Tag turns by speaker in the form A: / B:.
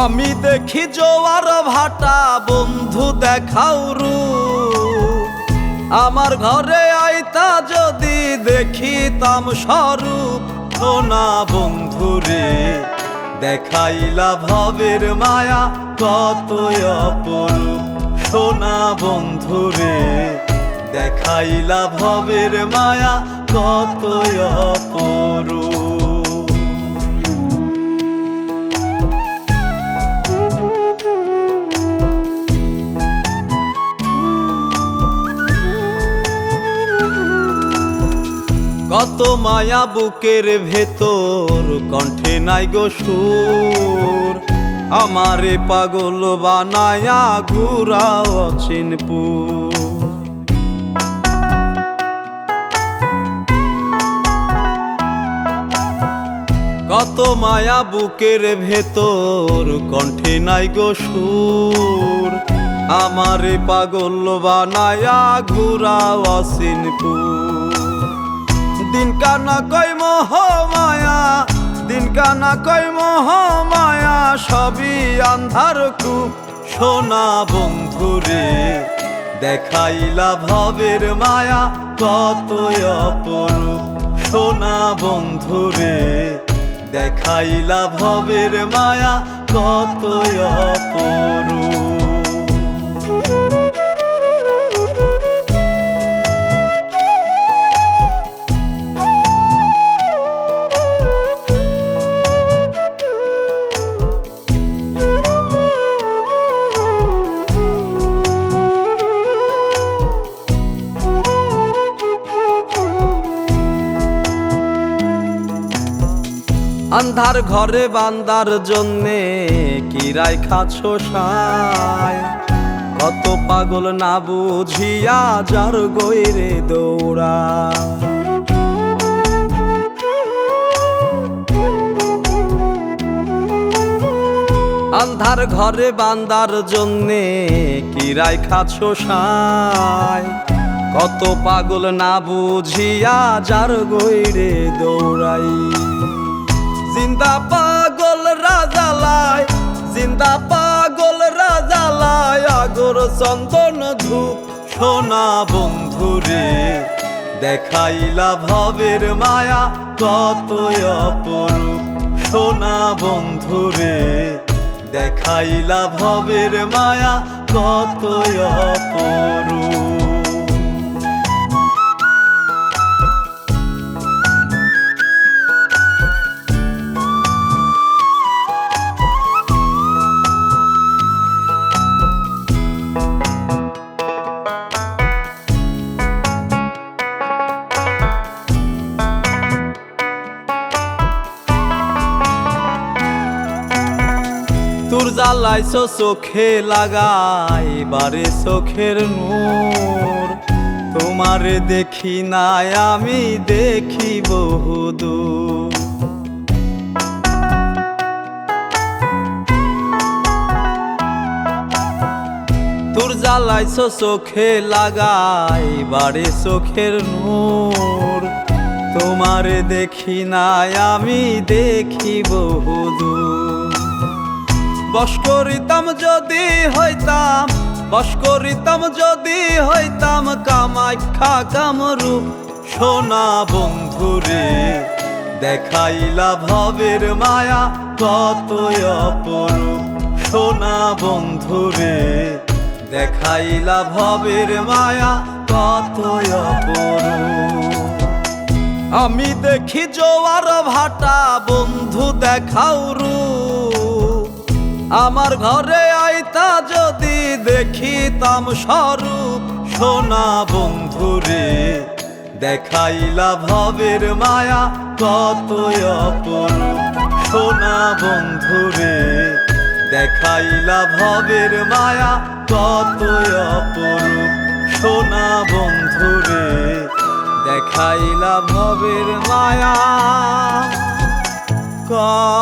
A: আমি দেখি জোয়ার ভাটা, বন্ধু দেখাও রু আমার ঘরে আইতা যদি দেখিতাম স্বরূপ, সোনা বন্ধুরে দেখাইলা ভবের মায়া কত অপরূপ। সোনা বন্ধুরে দেখাইলা ভবের মায়া কত অপরূপ। কত মায়া বুকের ভেতর কণ্ঠে নাই গো সুর। আমারে পাগল বানায়া ঘুরাও অচিনপুর কত মায়া বুকের ভেতর কণ্ঠে নাই গো সুর। আমারে পাগল বানায়া ঘুরাও অচিনপুর দিন কানা কই মোহ মায়া, দিন কানা কই মোহ মায়া, সবই আন্ধার কূপ সোনা বন্ধুরে। দেখাইলা ভবের মায়া কত অপরূপ সোনা বন্ধুরে। দেখাইলা ভবের মায়া কত অপরূপ। আন্ধার ঘরে বান্দার জন্যে কিরাই খাছো সায়? কত পাগল না বুঝিয়া যার গৈরে দৌড়া আন্ধার ঘরে বান্দার জন্যে কিরাই খাছো সায়? কত পাগল না বুঝিয়া যার গৈরে দৌড়াই জিন্দা পাগল রাজা রাজালায়, জিন্দা পাগল রাজা রাজালায়, আগর চন্দন ধূপ সোনা বন্ধুরে দেখাইলা ভবের মায়া কত অপরূপ সোনা বন্ধুরে দেখাইলা ভবের মায়া কত অপরূপ। জ্বালাইছো চোখে লাগাই বারে চোখের নূর। তোমারে দেখি নাই, আমি দেখি বহুদূর তোর জ্বালাইছো চোখে লাগাই বারে চোখের নূর। তোমারে দেখি নাই, আমি দেখি বহুদূর বস করিতাম যদি হইতাম, বস করিতাম যদি হইতাম কামাখ্যা কামরূপ। সোনা বন্ধুরে, দেখাইলা ভবের মায়া কত অপরূপ। সোনা বন্ধুরে, দেখাইলা ভবের মায়া কত অপরূপ। আমি দেখি জোয়ার ভাটা, বন্ধু দেখাও রূপ। আমার ঘরে আইতা যদি দেখিতাম স্বরূপ, সোনা বন্ধুরে, দেখাইলা ভবের মায়া কত অপরূপ। সোনা বন্ধুরে, দেখাইলা ভবের মায়া কত অপরূপ। সোনা বন্ধুরে, দেখাইলা ভবের মায়া কত